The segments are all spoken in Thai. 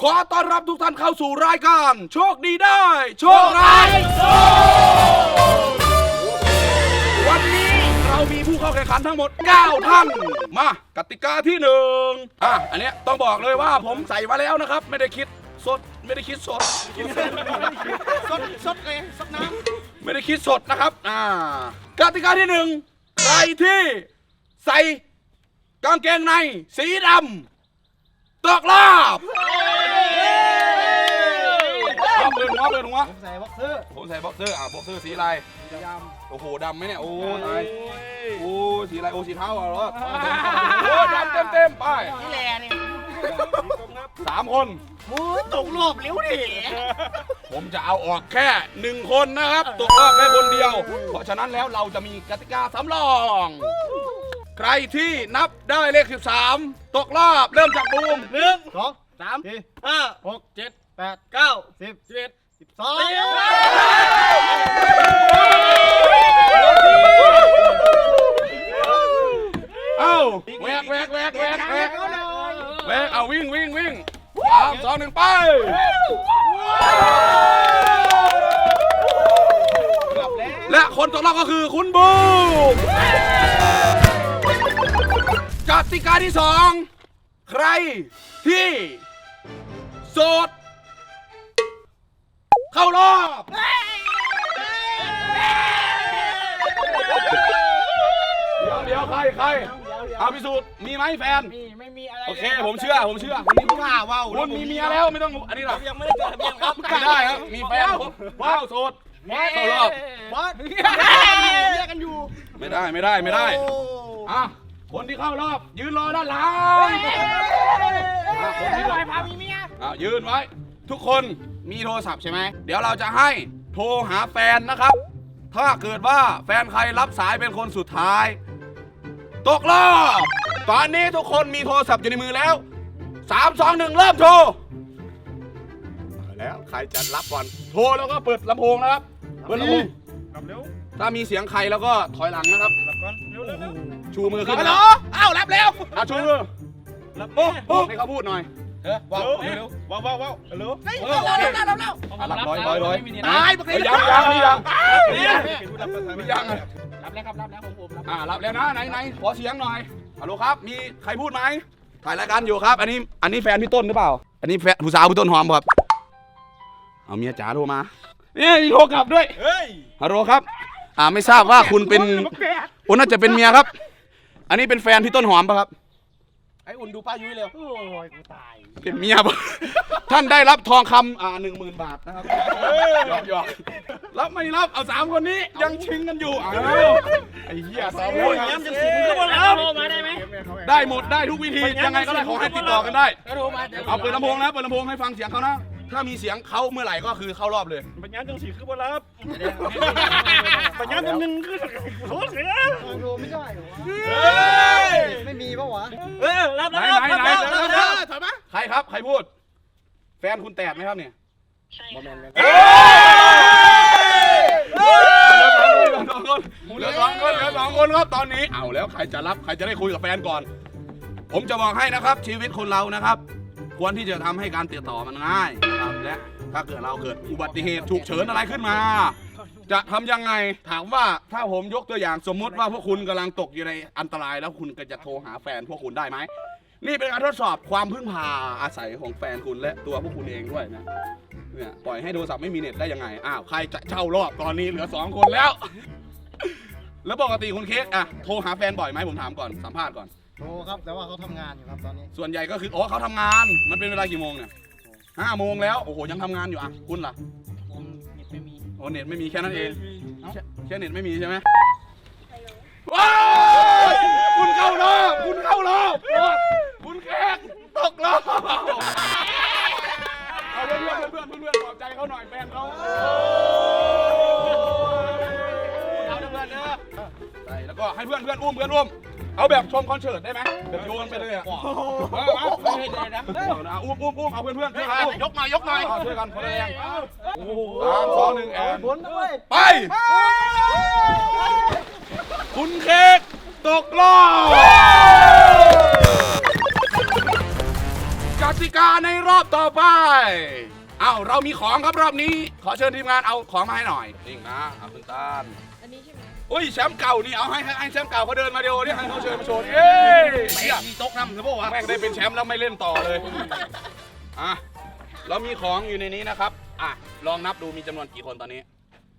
ขอต้อนรับทุกท่านเข้าสู่รายการ โชคดีได้ โชคร้ายวันนี้เรามีผู้เข้าแข่งขันทั้งหมด 9 ท่าน มากติกาที่หนึ่งอะอันเนี้ยต้องบอกเลยว่าผมใส่มาแล้วนะครับ ไม่ได้คิดสดไม่ได้คิดสด สดสดเลยสดน้ไม่ได้คิดสดนะครับ อ่ากติกาที่หนึ่งใครที่ใส่กางเกงในสีดำตกรอบเอา เปิดหัวเปิดหัวำใส่บ็อกเซอร์ผมใส่บ็อกเซอร์อะบ็อกเซอร์สีอะไรยโอ้โหดำไหมเนี่ยโอ้ตายโอ้สีอะไรโอ้สีเทาเหรอโอ้ดำเต็มเต็มๆไปำนี่แหละนี่สามคนมูตกรอบเร็วดิผมจะเอาออกแค่หนึ่งคนนะครับตกรอบแค่คนเดียว เพราะฉะนั้นแล้วเราจะมีกติกาสำรอง ใครที่นับได้เลข 13 ตกรอบเริ่มจากบูมหนึ่งสองสามสี่ห้าหกเจ็ดแปดเก้าสิบสิบเอ็ด สิบสองเอ้าแวกแวกแวกแวกแวกแวกเอาวิ่งวิ่งวิ่งสามสองหนึ่งไปและคนตกรอบก็คือคุณบูมกติกาที่สองใครที่โสด เข้ารอบ เดี๋ยวเดี๋ยวใครใครเอาพิสูจน์มีไหมแฟนมีไม่มีอะไรโอเค ผมเชื่อ ผมเชื่อคนนี้ข่าว่าวคุณมีเมียแล้วไม่ต้องอันนี้หรอยังไม่ได้จดทะเบียนครับไม่ได้ครับ มีแฟนว้าวโสด เข้ารอบ บอสแยกกันอยู่ไม่ได้ไม่ได้ไม่ได้ โอ้อะ คนที่เข้ารอบ ยืนรอด้านหลัง อะคนที่ไปพามีเมีย อะยืนไว้ ทุกคน มีโทรศัพท์ใช่ไหม เดี๋ยวเราจะให้โทรหาแฟนนะครับ ถ้าเกิดว่าแฟนใครรับสายเป็นคนสุดท้าย ตกรอบตอนนี้ทุกคนมีโทรศัพท์อยู่ในมือแล้ว 3 2 1 เริ่มโทรมาแล้วใครจะรับก่อน โทรแล้วก็เปิดลำโพงนะครับ เปิดลำโพง กลับเร็วถ้ามีเสียงใครแล้วก็ถอยหลังนะครับ กลับก่อนเร็วเร็วเร็วชูมือขึ้นฮัลโหลอ้าวรับแล้วอะชูมือรับโอ้โอ้ให้เขาพูดหน่อย ว้าวเร็วว้าวว้าวว้าวเร็วเออโอเคอะรับร้อยร้อยร้อยตายเฮ้ยยังยังนี่ยังนี่ยังอะรับแล้วครับรับแล้วผมผมรับอ่ารับแล้วนะไหนไหนขอเสียงหน่อยฮัลโหลครับ มีใครพูดไหมถ่ายรายการอยู่ครับ อันนี้อันนี้แฟนพี่ต้นหรือเปล่า อันนี้แฟนผู้สาวพี่ต้นหอมครับ เอาเมียจ๋าโทรมาเนี่ยมีโทรกลับด้วยเฮ้ยฮัลโหลครับ อ่าไม่ทราบว่าคุณเป็นโอ้น่าจะเป็นเมียครับ อันนี้เป็นแฟนพี่ต้นหอมปะครับ ไอ้อุ่นดูป้ายุ้ยเร็ว โอ้ยกูตายเป็นเมียปะท่านได้รับทองคำอ่าหนึ่งหมื่นบาทนะครับหยอกหยอกรับไม่รับเอาสามคนนี้ยังชิงกันอยู่อ้าวไอ้เหี้ยสามคนย้ำจะสิบก็หมดแล้วโทรมาได้ไหมได้หมดได้ทุกวิธียังไงก็ได้ขอให้ติดต่อกันได้ก็โทรมา เอาเปิดลำโพงนะเปิดลำโพงให้ฟังเสียงเขานะ ถ้ามีเสียงเขาเมื่อไหร่ก็คือเข้ารอบเลย ปัญญาจังสีคือบ่รับปัญญาจังหนึ่งคือโทษเสียโทรไม่ได้เหรอวะเฮ้ยไม่มีปะวะเออรับไหนรับไหนไหนรับไหนรับถอยมาใครครับ ใครพูด แฟนคุณแตกไหมครับเนี่ยเหลือสองคนเหลือสองคนเหลือสองคนครับตอนนี้เอาแล้วใครจะรับใครจะได้คุยกับแฟนก่อน ผมจะบอกให้นะครับ ชีวิตคนเรานะครับ ควรที่จะทำให้การติดต่อมันง่ายนะครับและถ้าเกิดเราเกิดอุบัติเหตุฉุกเฉินอะไรขึ้นมา จะทำยังไงถามว่าถ้าผมยกตัวอย่างสมมุติว่าพวกคุณกำลังตกอยู่ในอันตรายแล้วคุณก็จะโทรหาแฟนพวกคุณได้ไหม นี่เป็นการทดสอบความพึ่งพาอาศัยของแฟนคุณและตัวพวกคุณเองด้วยนะเนี่ยปล่อยให้โทรศัพท์ไม่มีเน็ตได้ยังไงอ้าวใครจะเช่ารอบตอนนี้เหลือสองคนแล้ว แล้วปกติคุณเค้กอะโทรหาแฟนบ่อยไหมผมถามก่อนสัมภาษณ์ก่อน โทรครับ แต่ว่าเขาทำงานอยู่ครับตอนนี้ส่วนใหญ่ก็คืออ๋อเขาทำงาน มันเป็นเวลากี่โมงเนี่ยห้าโมงแล้ว โอ้โห ยังทำงานอยู่อะคุณล่ะ ผมเน็ตไม่มีโอ้เน็ตไม่มีแค่นั้นเองแค่แค่เน็ตไม่มีใช่ไหมว้าวคุณเข้ารอบคุณเข้ารอบคุณเค้กตกรอบเอาเพื่อนเพื่อนเพื่อนเพื่อนปลอบใจเขาหน่อยแฟนเขาเอาเพื่อนเด้อใช่แล้วก็ให้เพื่อนเพื่อนอุ้มเพื่อนอุ้ม เอาแบบชมคอนเสิร์ตได้ไหมแบบโยนไปเลยอะเออเอาเอาเอาอุ้มอุ้มอุ้มเอาเพื่อนเพื่อนช่วยกันอุ้มยกหน่อยยกหน่อยเอาช่วยกันคนละแรงสามสองหนึ่งแอนบนด้วยไป คุณเค้กตกรอบกติกาในรอบต่อไปเอ้าเรามีของครับรอบนี้ ขอเชิญทีมงานเอาของมาให้หน่อยนี่นะเอาคุณตาลอันนี้ใช่ไหม อุ้ยแชมป์เก่านี่เอาให้ให้ให้แชมป์เก่าเขาเดินมาเดียวเนี่ยให้เขาเชิญมาโชว์ดิเอ้ยเหี้ยมีโต๊ะนำหรือเปล่าวะแม่งได้เป็นแชมป์แล้วไม่เล่นต่อเลยอะเรามีของอยู่ในนี้นะครับอะลองนับดูมีจำนวนกี่คนตอนนี้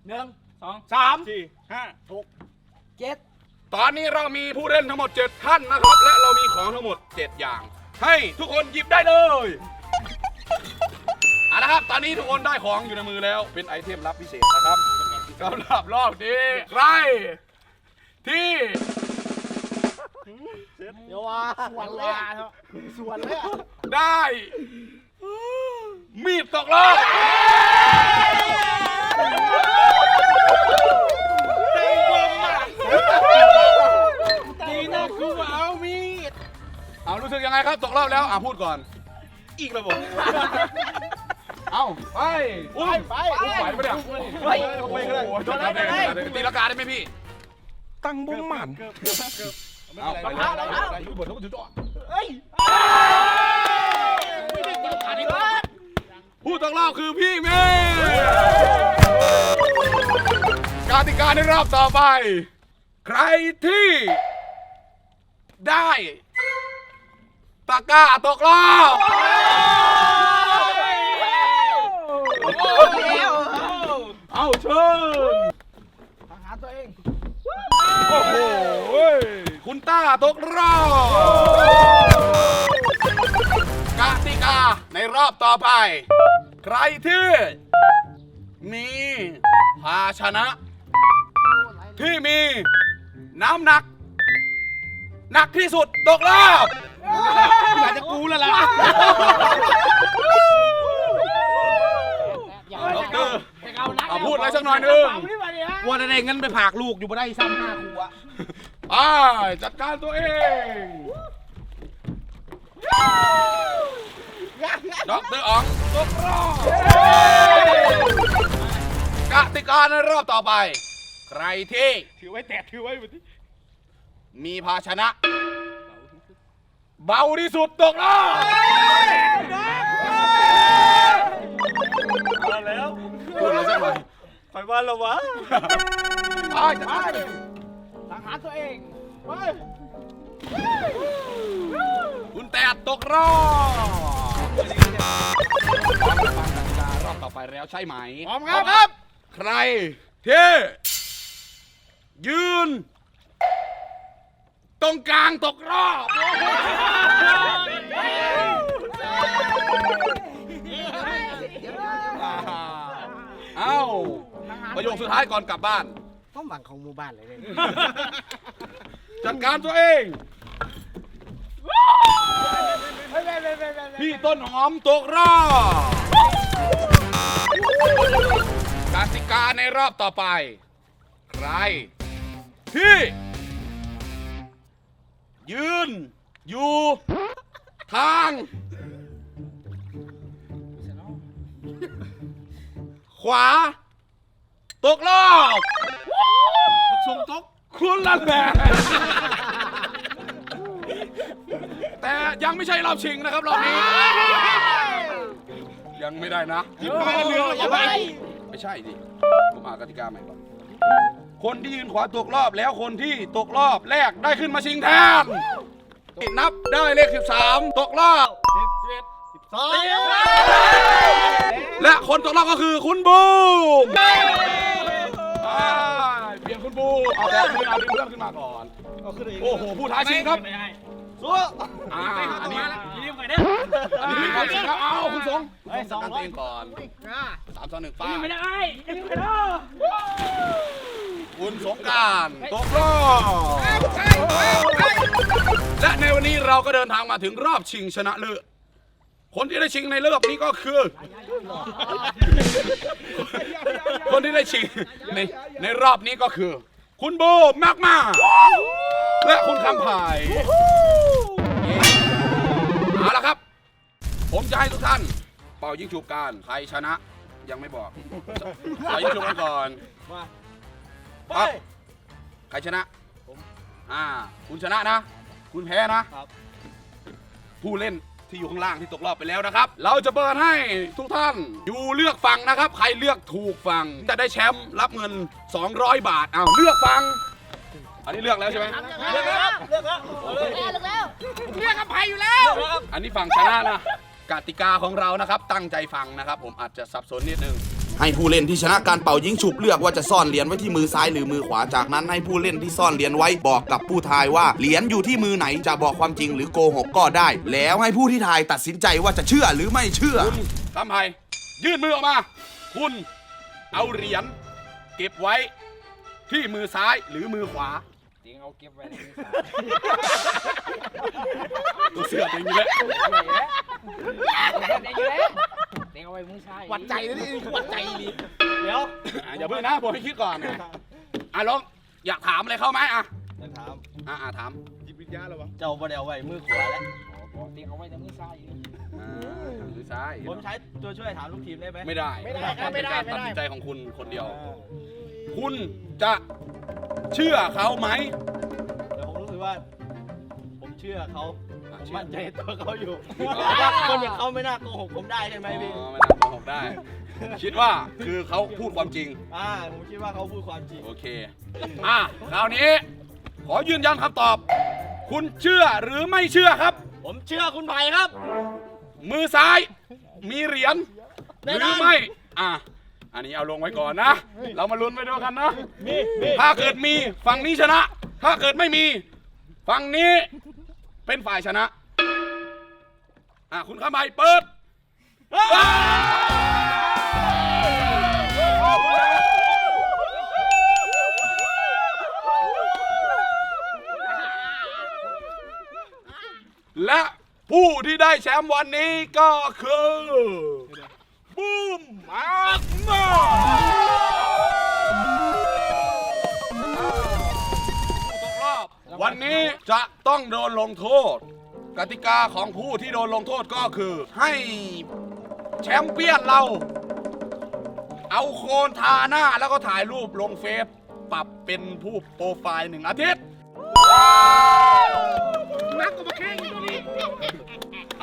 หนึ่งสองสามสี่ห้าหกเจ็ดตอนนี้เรามีผู้เล่นทั้งหมด 7 ท่านนะครับ และเรามีของทั้งหมด 7 อย่าง ให้ทุกคนหยิบได้เลยเอาละครับ ตอนนี้ทุกคนได้ของอยู่ในมือแล้ว เป็นไอเทมลับพิเศษนะครับ สำหรับรอบนี้ใครที่ เดี๋ยวว่าสวนเลยอะสวนเลยอะได้ มีดตกรอบดีนะกูเอามีด เอารู้สึกยังไงครับ ตกรอบแล้ว อะพูดก่อน อีกระบบ เอาไปอุ้ยไปไหวปะเนี่ยไปโอ้โหจบแล้วได้ได้ตีลังกาได้ไหมพี่ ตั้งบุ้งหมันเอาไปเลยได้ได้อยู่บนทุกจุดจ่อเฮ้ยผู้ตกรอบคือพี่เมย์กติกาในรอบต่อไป ใครที่ ได้ตะก้าตกรอบ เอาเชิญสังหารตัวเองโอ้โหคุณต้าตกรอบกติกาในรอบต่อไป ใครที่มีภาชนะ ที่มีน้ำหนัก หนักที่สุดตกรอบอยากจะกูแล้วล่ะ ด็อกเตอร์เอาพูดอะไรสักหน่อยหนึงว่าจะได้เงินไปผากลูกอยู่บ่ได้ซ้ำห้าครูอะไปจัดการตัวเองด็อกเตอร์อ๋องตกรอบกติกาในรอบต่อไป ใครที่ถือไว้แตะถือไว้แบบนี้มีภาชนะ เบาที่สุดตกรอบ คอยว่าแล้ววะไปจัดการสังหารตัวเองไปคุณแตดตกรอบพร้อมจะฟังกติการอบต่อไปแล้วใช่ไหมพร้อมครับใครที่ยืน ตรงกลางตกรอบ ประโยคสุดท้ายก่อนกลับบ้านความหวังของหมู่บ้านเลยเนี่ยจัดการตัวเอง พี่ต้นหอมตกรอบกติกาในรอบต่อไป ใคร ที่ ยืน อยู่ ทาง ขวา ตกรอบส่งตกคุณละแหละแต่ยังไม่ใช่รอบชิงนะครับรอบนี้ ยังไม่ได้นะไปเหลืองอย่าไปไม่ใช่ดิผมอ่านกติกาใหม่ก่อนคนที่ยืนขวาตกรอบแล้วคนที่ตกรอบแรกได้ขึ้นมาชิงแทนนับได้เลข 13 ตกรอบ สองและคนตกรอบก็คือคุณบูมอ่าเปลี่ยนคุณบูมเอาแต่ขึ้นเอาดึงเพื่อนขึ้นมาก่อน เอาขึ้นเลยโอ้โหผู้ท้าชิงครับสู้อ่าอันนี้ยินดีไปเด้ออันนี้เป็นความจริงครับเอาคุณสงเฮ้ยสองจัดร้การอตัวยเองก่อนสามสองหนึ่งป้าไม่ได้ยินดีไปเด้อคุณสงกรารตกรอบและในวันนี้เราก็เดินทางมาถึงรอบชิงชนะเลิศ คนที่ได้ชิงในรอบนี้ก็คือ คนที่ได้ชิงในในรอบนี้ก็คือ คุณโบมากมาและคุณคำพายเย้เอาละครับ ผมจะให้ทุกท่าน เป่ายิงฉุบกันใครชนะ ยังไม่บอกเป่ายิงฉุบกันก่อนไปครับใครชนะผมอ่า คุณชนะนะ คุณแพ้นะครับผู้เล่น ที่อยู่ข้างล่างที่ตกรอบไปแล้วนะครับ เราจะเปิดให้ทุกท่านอยู่เลือกฟังนะครับ ใครเลือกถูกฟังจะได้แชมป์รับเงิน 200 บาทเอาเลือกฟัง อันนี้เลือกแล้วใช่ไหมเลือกแล้วเลือกแล้วเอาเลยเลือกแล้วเลือกกับไผ่อยู่แล้ว อันนี้ฝั่งชนะนะกติกาของเรานะครับตั้งใจฟังนะครับ ผมอาจจะสับสนนิดนึง ให้ผู้เล่นที่ชนะการเป่ายิงฉุบเลือกว่าจะซ่อนเหรียญไว้ที่มือซ้ายหรือมือขวาจากนั้นให้ผู้เล่นที่ซ่อนเหรียญไว้บอกกับผู้ทายว่าเหรียญอยู่ที่มือไหนจะบอกความจริงหรือโกหกก็ได้ แล้วให้ผู้ที่ทายตัดสินใจว่าจะเชื่อหรือไม่เชื่อ คุณคำไพยื่นมือออกมา คุณเอาเหรียญเก็บไว้ที่มือซ้ายหรือมือขวาจริงเอาเก็บไว้ในมือตัวเสืออย่างนี้แหละเต็ งเอาไว้มือซ้ายวัดใจเลยนี่คือวัดใจดิเดี๋ยวอะอย่าเพิ่งนะผมให้คิดก่อนนะอะลองอยากถามอะไรเข้าไหมอะจะถามอะอะถามจิตวิญญาณเหรอวะเจ้าบ่ได้เอาไว้มือขวาแล้วเต็งเอาไว้ในมือซ้ายอ่ามือซ้ายผมใช้ตัวช่วยถามลูกทีมได้ไหมไม่ได้ไม่ได้ครับไม่ได้เป็นไม่การตัดได้ สินใจของคุณคนเดียว คุณจะเชื่อเขาไหมแต่ผมรู้สึกว่า ผมเชื่อเขาอะ ผมเชื่อมั่นใจในตัวเขาอยู่อ๋อเพราะว่าคนอย่างเขาไม่น่าโกหกผมได้ใช่ไหมพี่อ๋อไม่น่าโกหกได้ คิดว่าคือเขาพูดความจริง อ่าผมคิดว่าเขาพูดความจริง โอเค อะคราวนี้ ขอยืนยันคำตอบ คุณเชื่อหรือไม่เชื่อครับ ผมเชื่อคุณไผ่ครับ มือซ้าย มีเหรียญหแน่รืนออนไม่ อะอันนี้เอาลงไว้ก่อนนะ เรามาลุ้นไปด้วยกันนะมีมีถ้าเกิดมีฝั่งนี้ชนะ ถ้าเกิดไม่มี ฝั่งนี้ เป็นฝ่ายชนะ อะคุณข้ามไปเปิดและผู้ที่ได้แชมป์วันนี้ก็คือบูม นนี้จะต้องโดนลงโทษ กติกาของผู้ที่โดนลงโทษก็คือ ให้แชมป์เปี้ยนเรา เอาโคนทาหน้าแล้วก็ถ่ายรูปลงเฟซปรับเป็นผู้โปรไฟล์หนึ่งอาทิตย์นักก็มาแข่งอยู่นี่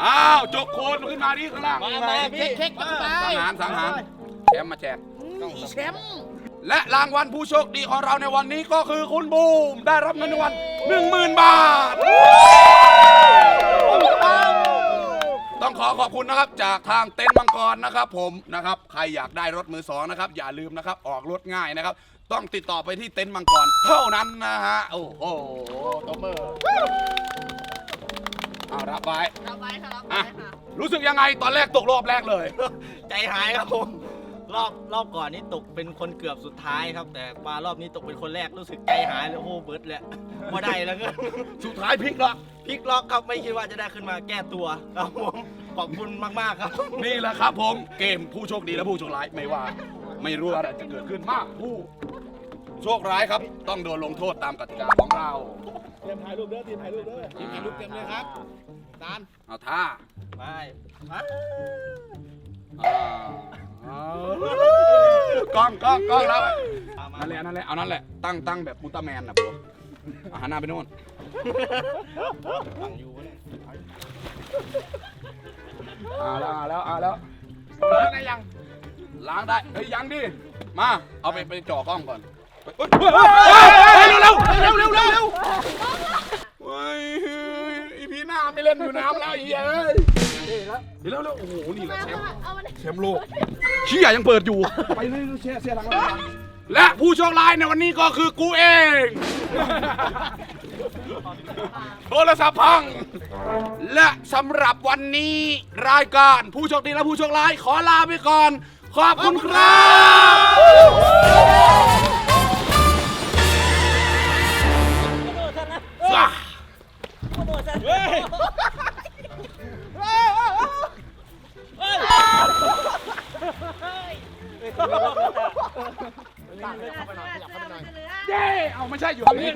อ้าวจกโคนขึ้นมาที่ข้างล่างมามาพี่เค้กกันไปสังหารสังหารแชมป์มาแจกอีแชมป์ และรางวัลผู้โชคดีของเราในวันนี้ก็คือคุณบูม ได้รับเงินรางวัลหนึ่งหมื่นบาท ต้องขอขอบคุณนะครับจากทางเต็นท์มังกรนะครับผมนะครับใครอยากได้รถมือสองนะครับอย่าลืมนะครับออกรถง่ายนะครับ ต้องติดต่อไปที่เต็นท์มังกรเท่านั้นนะฮะโอ้โหตบมือเอารับไว้เราไปค่ะเราไปอะค่ะ รู้สึกยังไงตอนแรกตกรอบแรกเลย ใจหายครับผม รอบรอบก่อนนี้ตกเป็นคนเกือบสุดท้ายครับ แต่มารอบนี้ตกเป็นคนแรกรู้สึกใจหายเลยโอ้โหเบิร์ดแล้วว่าได้แล้วก็ สุดท้ายพลิกล็อกพลิกล็อกครับไม่คิดว่าจะได้ขึ้นมาแก้ตัวครับผมขอบคุณมากๆครับ นี่แหละครับผม เกมผู้โชคดีและผู้โชคร้ายไม่ว่า ไม่รู้อะไรจะเกิดขึ้นมากผู้โชคร้ายครับ ต้องโดนลงโทษตามกติกาของเราเตรียมถ่ายรูปเด้อเตรียมถ่ายรูปเด้อทีมถ่ายรูปเต็มเลยครับตานเอาท่าไม่ฮะอ่าอ่า กล้องกล้องกล้องแล้วมามานั่นแหละนั่นแหละเอานั่นแหละตั้งตั้งแบบอุลตร้าแมนนะผมอาหันหน้าไปโน่นตั้งอยู่เนี่ยเอาแล้วเอาแล้วเอาแล้วล้างได้ยังล้างได้เฮ้ยยังดิมาเอาไปไปจ่อกล้องก่อนเฮ้ยเฮ้ยเร็วเร็วเร็วเร็วเร็วเร็วเฮ้ยอีพีหน้าไม่เล่นอยู่น้ำแล้วไอ้เหี้ยเอ้ย เดี๋ยวเร็วเร็วโอ้โหนี่แหละแชมป์เอามาดิแชมป์โลกเชี่ยยังเปิดอยู่ ไปเลยเชี่ยเชี่ยทางเราและผู้โชคร้ายในวันนี้ก็คือกูเอง โทรศัพท์พัง และสำหรับวันนี้รายการผู้โชคดีและผู้โชคร้ายขอลาไปก่อน ขอบคุณครับ ช่อยู่ตรงนี้